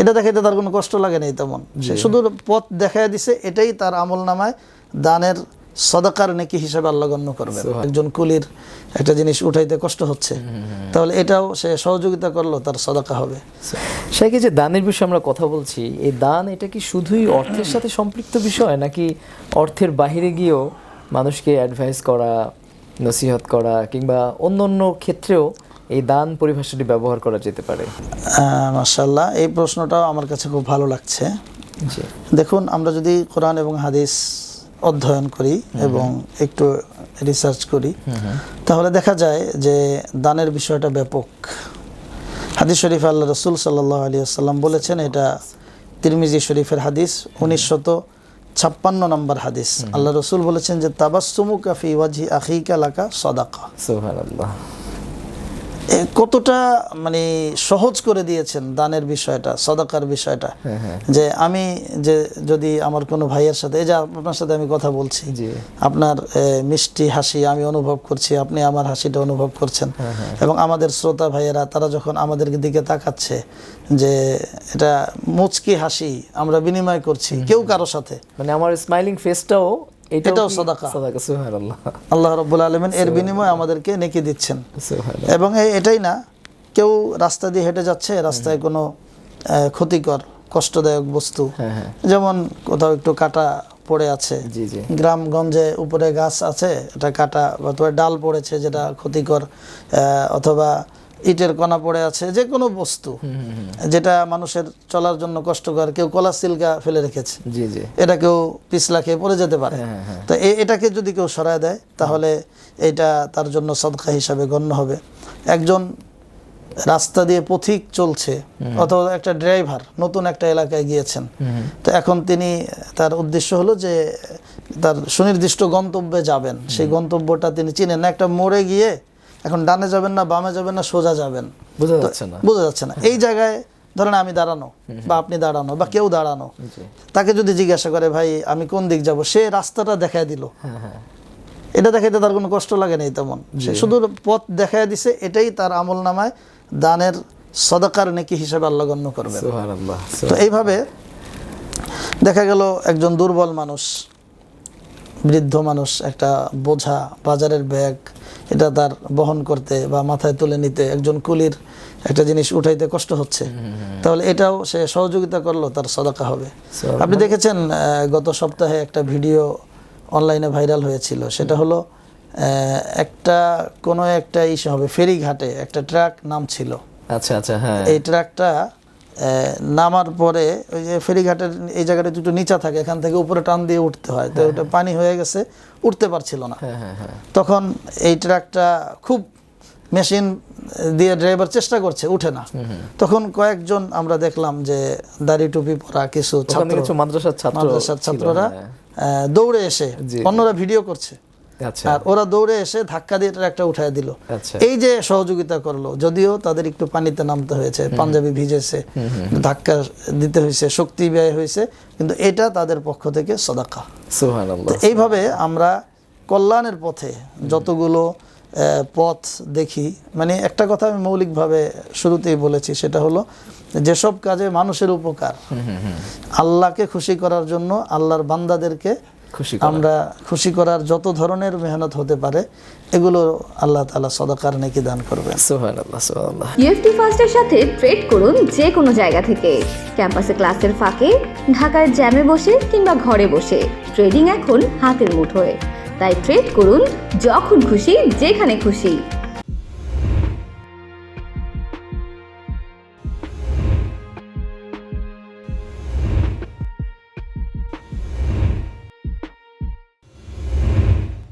এটা দেখাইতে তার কোনো কষ্ট লাগে নাই তেমন। সে শুধু পথ দেখায় দিছে এটাই তার আমল নামায় দানের সদাকার নেকি হিসাবে আল্লাহ গণ্য করবে। একজন কুলির একটা জিনিস উঠাইতে কষ্ট হচ্ছে। তাহলে এটাও সে সহযোগিতা করল তার সদাকা হবে। সেই যে দানের বিষয়ে আমরা কথা বলছি এই দান এটা কি শুধুই অর্থের সাথে সম্পৃক্ত বিষয় নাকি অর্থের বাইরে গিয়েও মানুষকে অ্যাডভাইস করা নসিহত করা কিংবা অন্য অন্য ক্ষেত্রেও এই দান পরিভাষাটি ব্যবহার করা যেতে পারে? মার্শাল্লাহ এই প্রশ্নটাও আমার কাছে খুব ভালো লাগছে। দেখুন আমরা যদি কোরআন এবং হাদিস অধ্যয়ন করি এবং একটু রিসার্চ করি তাহলে দেখা যায় যে দানের বিষয়টা ব্যাপক। হাদিস শরীফ আল্লাহ রসুল সাল্লাহ আলী আসাল্লাম বলেছেন এটা তিরমিজি শরীফের হাদিস উনিশশত ছাপ্পান্ন নম্বর হাদিস। আল্লাহ রসুল বলেছেন যে তাবাসুমু কাফি ওয়াজি আখিকা লাকা সদাকা। সুবহানাল্লাহ। কতটা মানে সহজ করে দিয়েছেন দানের বিষয়টা সদাকার বিষয়টা? যে আমি যে যদি আমার কোনো ভাইয়ের সাথে এই যে আপনার সাথে আমি কথা বলছি আপনার মিষ্টি হাসি আমি অনুভব করছি আপনি আমার হাসিটা অনুভব করছেন। এবং আমাদের শ্রোতা ভাইয়েরা তারা যখন আমাদের দিকে তাকাচ্ছে যে এটা মুচকি হাসি আমরা বিনিময় করছি কেউ কারও সাথে। মানে আমার স্মাইলিং ফেসটাও এটাও সাদাকা। সাদাকা সুবহানাল্লাহ। আল্লাহ রব্বুল আলমেন এর বিনিময়ে আমাদেরকে নেকি দিচ্ছেন। এবং এটাই না কেউ রাস্তা দিয়ে হেঁটে যাচ্ছে রাস্তায় কোনো ক্ষতিকর কষ্টদায়ক বস্তু। হ্যাঁ হ্যাঁ। যেমন কোথাও একটু কাটা পড়ে আছে গ্রামগঞ্জে উপরে গাছ আছে এটা কাটা অথবা ডাল পড়েছে যেটা ক্ষতিকর আহ, অথবা ইটের কণা পড়ে আছে যে কোনো বস্তু যেটা মানুষের চলার জন্য কষ্টকর কেউ কলা সিলকা ফেলে রেখেছে। জি জি। এটা কেউ পিছলা খেয়ে পড়ে যেতে পারে। হ্যাঁ, হ্যাঁ। তো এটাকে যদি কেউ সরায় দেয় তাহলে এটা তার জন্য সদকা হিসাবে গণ্য হবে। একজন রাস্তা দিয়ে পথিক চলছে অথবা একটা ড্রাইভার নতুন একটা এলাকায় গিয়েছেন। তো এখন তিনি তার উদ্দেশ্য হলো যে তার সুনির্দিষ্ট গন্তব্যে যাবেন। সেই গন্তব্যটা তিনি চিনেন না। একটা মোড়ে গিয়ে এখন ডানে যাবেন না বামে যাবেন না সোজা যাবেন। বোঝা যাচ্ছে না। বোঝা যাচ্ছে না। এই জায়গায় ধরেন আমি দাঁড়ানো বা আপনি দাঁড়ানো বা কেউ দাঁড়ানো তাকে যদি জিজ্ঞাসা করে ভাই আমি কোন দিক যাব? সে রাস্তাটা দেখায় দিল। হ্যাঁ হ্যাঁ। এটা দেখাইতে তার কোনো কষ্ট লাগে নাই তেমন। সে শুধু পথ দেখায় দিছে এটাই তার আমল নামায় দানের সদাকার নেকি হিসাবে আল্লাহ গণ্য করবে তো এইভাবে দেখা গেল একজন দুর্বল মানুষ বৃদ্ধ মানুষ একটা বোঝা বাজারের ব্যাগ এটা তার বহন করতে বা মাথায় তুলে নিতে একজন কুলির একটা জিনিস উঠাইতে কষ্ট হচ্ছে। তাহলে এটাও সে সহযোগিতা করল তার সদাকা হবে। আপনি দেখেছেন গত সপ্তাহে একটা ভিডিও অনলাইনে ভাইরাল হয়েছিল। সেটা হলো একটা কোনো একটা ইসে হবে ফেরিঘাটে একটা ট্রাক নাম ছিল আচ্ছা আচ্ছা হ্যাঁ। এই ট্রাকটা নামার পরে ওই যে ফেরিঘাটের এই জায়গাটা একটু নিচা থাকে এখান থেকে উপরে টান দিয়ে উঠতে হয়। তো ওটা পানি হয়ে গেছে উঠতে পারছিল না। হ্যাঁ হ্যাঁ হ্যাঁ। তখন এই ট্রাকটা খুব মেশিন দিয়ে ড্রাইভার চেষ্টা করছে উঠে না। তখন কয়েকজন আমরা দেখলাম যে দাড়ি টুপি পরা কিছু ছাত্র মাদ্রাসার ছাত্র ছাত্ররা হ্যাঁ। দৌড়ে এসে অন্যরা ভিডিও করছে। আর ওরা দৌড়ে এসে ধাক্কা দিয়ে ট্রাকটা উঠায় দিল। এই যে সহযোগিতা করল যদিও তাদের একটু পানিতে নামতে হয়েছে পাঞ্জাবি ভিজেছে ধাক্কা দিতে হয়েছে শক্তি ব্যয় হয়েছে কিন্তু এটা তাদের পক্ষ থেকে সদাকা। এইভাবে আমরা কল্যাণের পথে যতগুলো পথ দেখি মানে একটা কথা আমি মৌলিকভাবে শুরুতেই বলেছি সেটা হলো যেসব কাজে মানুষের উপকার আল্লাহকে খুশি করার জন্য আল্লাহর বান্দাদেরকে আমরা খুশি করার যত ধরনের মেহনত হতে পারে এগুলো আল্লাহ তালা সদাকার নাকি দান করবেন। সুবহানাল্লাহ সুবহানাল্লাহ। ইউএফটি ফার্স্টের সাথে ট্রেড করুন যে কোনো জায়গা থেকে। ক্যাম্পাসে ক্লাসের ফাঁকে ঢাকার জ্যামে বসে কিংবা ঘরে বসে। ট্রেডিং এখন হাতের মুঠোয়। তাই ট্রেড করুন যখন খুশি যেখানে খুশি।